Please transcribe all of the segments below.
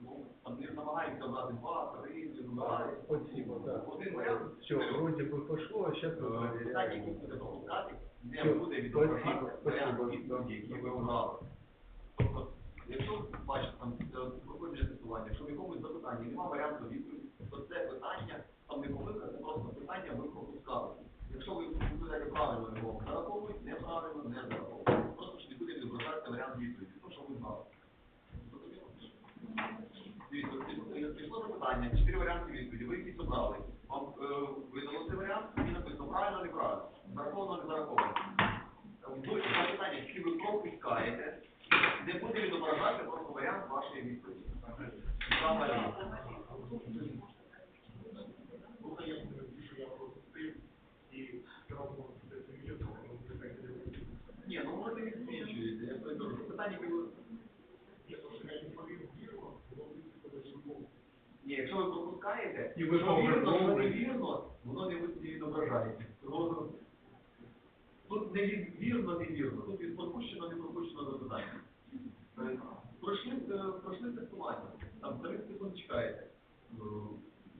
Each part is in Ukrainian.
Ну, там не намагаються брати два, три, не намагаються. Спасибо, да. Один варіант. Все, вроде бы пошло, а сейчас мы Питання, проверяем. які буде пропускати, не Всё, буде спасибо, відображати варіант спасибо, відповіді, які да, ви да. обрали. Тобто, якщо бачите там е, проходження тестування, якщо в якомусь запитанні немає варіанту відповіді, то це питання, там не помилка, це просто питання ви пропускали. Якщо ви відповідаєте правильно його зараховують, неправильно не зараховують. Просто щоб буде відображатися варіант відповіді, то що ви знали. Дивіться, пішло запитання, чотири варіанти відповіді, ви якісь обрали. Вам видало цей варіант, і написано правильно, неправильно, зараховано, не зараховано. Запитання, які ви пропускаєте, не буде відображати просто варіант вашої відповіді. Ні, ну ви не відсвічуєте. Я кажу, що питання, які ви... Ні, якщо ви пропускаєте, І ви що вірно, що повернули. невірно, воно не, ви- не відображається. Тут не ві- вірно, не вірно. Тут від пропущено, не пропущено запитання. Е, Пройшли, е, пройшли тестування. Там 30 секунд чекаєте. Е,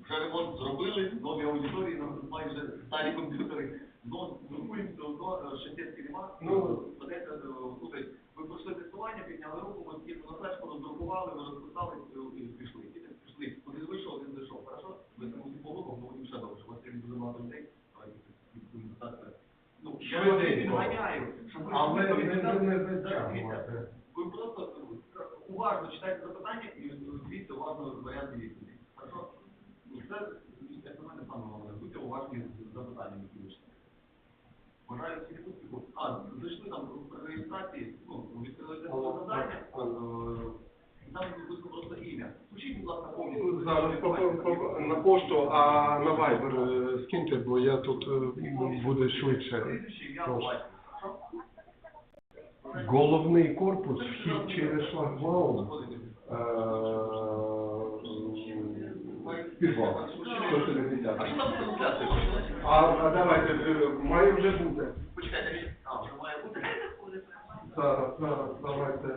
Вже ремонт зробили, нові аудиторії, нам майже старі комп'ютери. Но друкуємо все одно, е, шестірки нема. Ну, Ведеться, е, слухай, ви пройшли тестування, підняли руку, ми на флешку роздрукували, ви розписали е, і пішли. Один вийшов, один зайшов. Хорошо? Ви там усі по групам, ну вони ще довше. У вас є дуже багато людей. Давайте будемо так. Ну, я вас не Швиденько. Але швидко не, затягувати. ви просто е, уважно читайте запитання і дивіться уважно варіанти відповіді. Хорошо? Це, як на мене, саме головне. Будьте уважні з запитаннями, які ви читаєте. Бажаю всіх успіху. А, зайшли там при реєстрації, ну, відкрили те завдання, е, і там написано просто ім'я. Включіть, будь ласка, повністю. Зараз по, по, по- на пошту, а на Viber е, скиньте, бо я тут е, буде швидше. Головний корпус, вхід через шлагбаум, е, в підвал. А що там трансляція? А, а давайте, е, має вже бути. Почекайте, а, вже має бути. Зараз, зараз, давайте.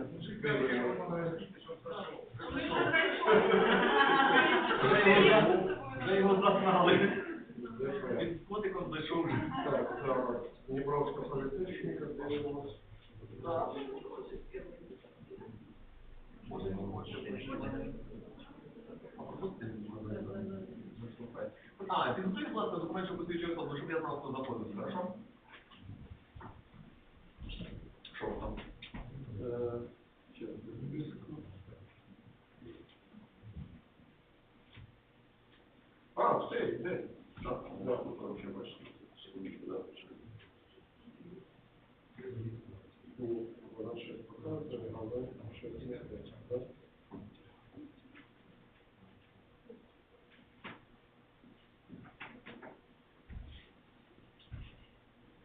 Вже його загнали. Він з котиком зайшов. Дніпровська дивимося. А, підготуй, будь ласка, документ, що посвідчує особу, щоб я знав, хто хорошо? Що там? Е, щас, записку. А, все, йде. Так, да, тут вообще бачите. Секундочку, да, почекай. Ну, вона щось показує, але щось не те, да?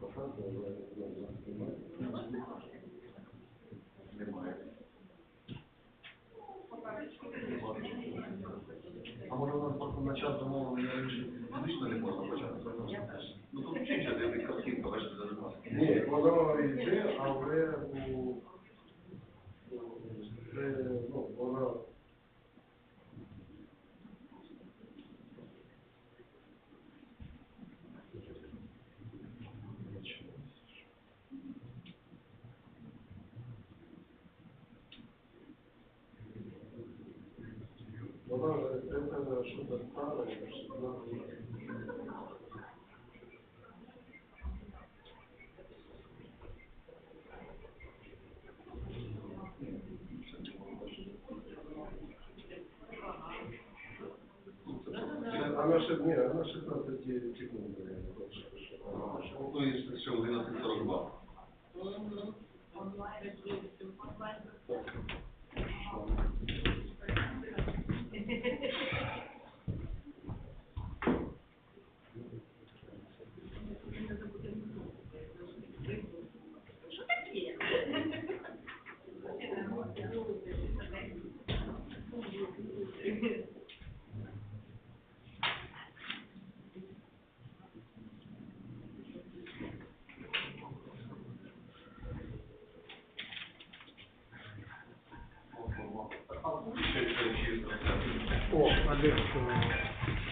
Показує, але не знаю, немає. Немає. А може у нас просто на час замовлення раніше фізично не можна почати? Ну тут де якась картинка, бачите, за нас. Ні, воно йде, але ну, це, ну, воно Воно это что-то старое, что-то Она же, не, она 16 секунд, наверное, больше. Ну і ще твердив, що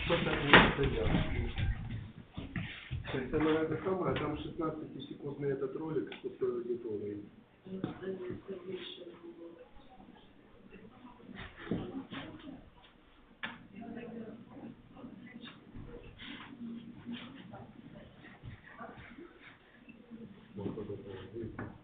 що так не стояло. Це на это самое, а там 16-секундный этот ролик с пустой аудиторией. Thank you.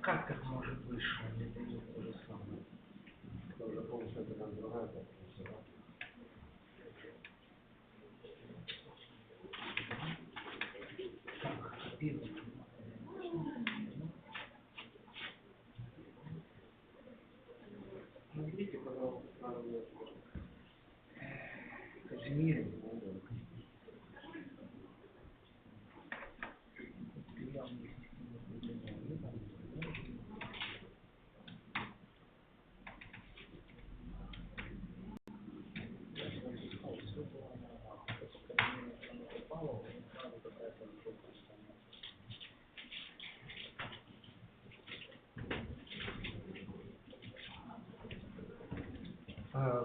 как так может быть, что они дают то же самое? Это уже полностью это как другая конструкция, да? Так, пиво. Ну, видите, пожалуйста, правильно. Казимир.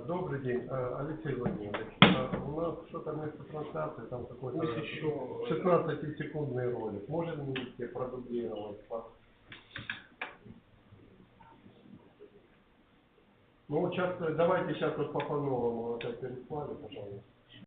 Добрый день, А, Алексей Владимирович. А, У нас что-то вместо трансляции, там какой-то Пусть еще, 16-секундный ролик. Можем вместе продублировать? по- Ну, сейчас, давайте сейчас вот по по-новому это переслали, пожалуйста.